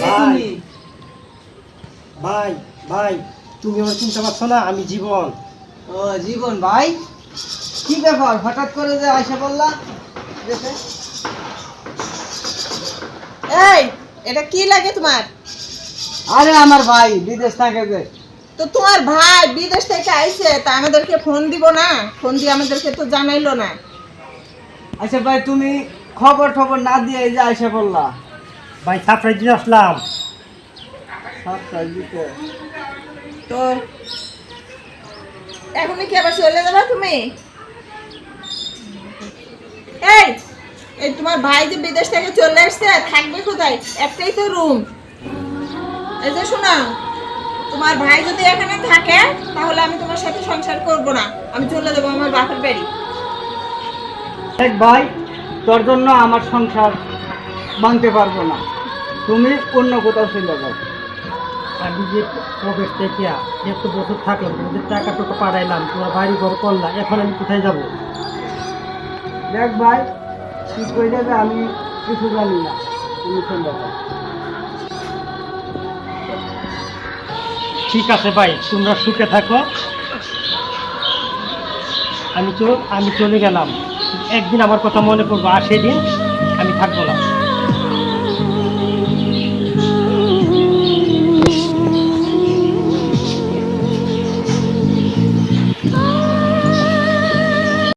তুমি। ভাই ভাই তুমি আমার চিন্তা পারছ না? আমি জীবন। ও জীবন ভাই? কি ব্যাপার? হঠাৎ করে যে আয়সা বললা? এই এটা কি লাগে তোমার? আরে আমার ভাই বিদেশ থাকে যে। তো তোমার ভাই বিদেশ থেকে আইছে তা আমাদেরকে ফোন দিব না? ফোন দিয়ে আমাদেরকে তো জানাইলো না। আচ্ছা ভাই তুমি খবর টবর না দিয়ে এই যে আয়সা বললা। ভাই সারপ্রাইজ আসলাম। দিতে। তো এখনই কি আবার চলে যাবা তুমি? এই এই তোমার ভাই যে বিদেশ থেকে চলে আসছে থাকবে কোথায়? একটাই তো রুম এই যে শোনো তোমার ভাই যদি এখানে থাকে তাহলে আমি তোমার সাথে সংসার করব না। আমি চলে যাব আমার বাপের বাড়ি। দেখ ভাই তোর জন্য আমার সংসার ভাঙতে পারব না। তুমি অন্য কোথাও চলে যাও। আমি যে প্রবেশ থেকে একটু বছর থাকলাম তোমাদের টাকা টাকা পাঠাইলাম তোমার বাড়ি ঘর করলাম এখন আমি কোথায় যাব? দেখ ভাই তুই কই যাবে আমি কিছু জানি না। তুমি চলে যাও। ঠিক আছে ভাই তোমরা সুখে থাকো। আমি চল আমি চলে গেলাম। একদিন আমার কথা মনে করব আর সেদিন আমি থাকব না।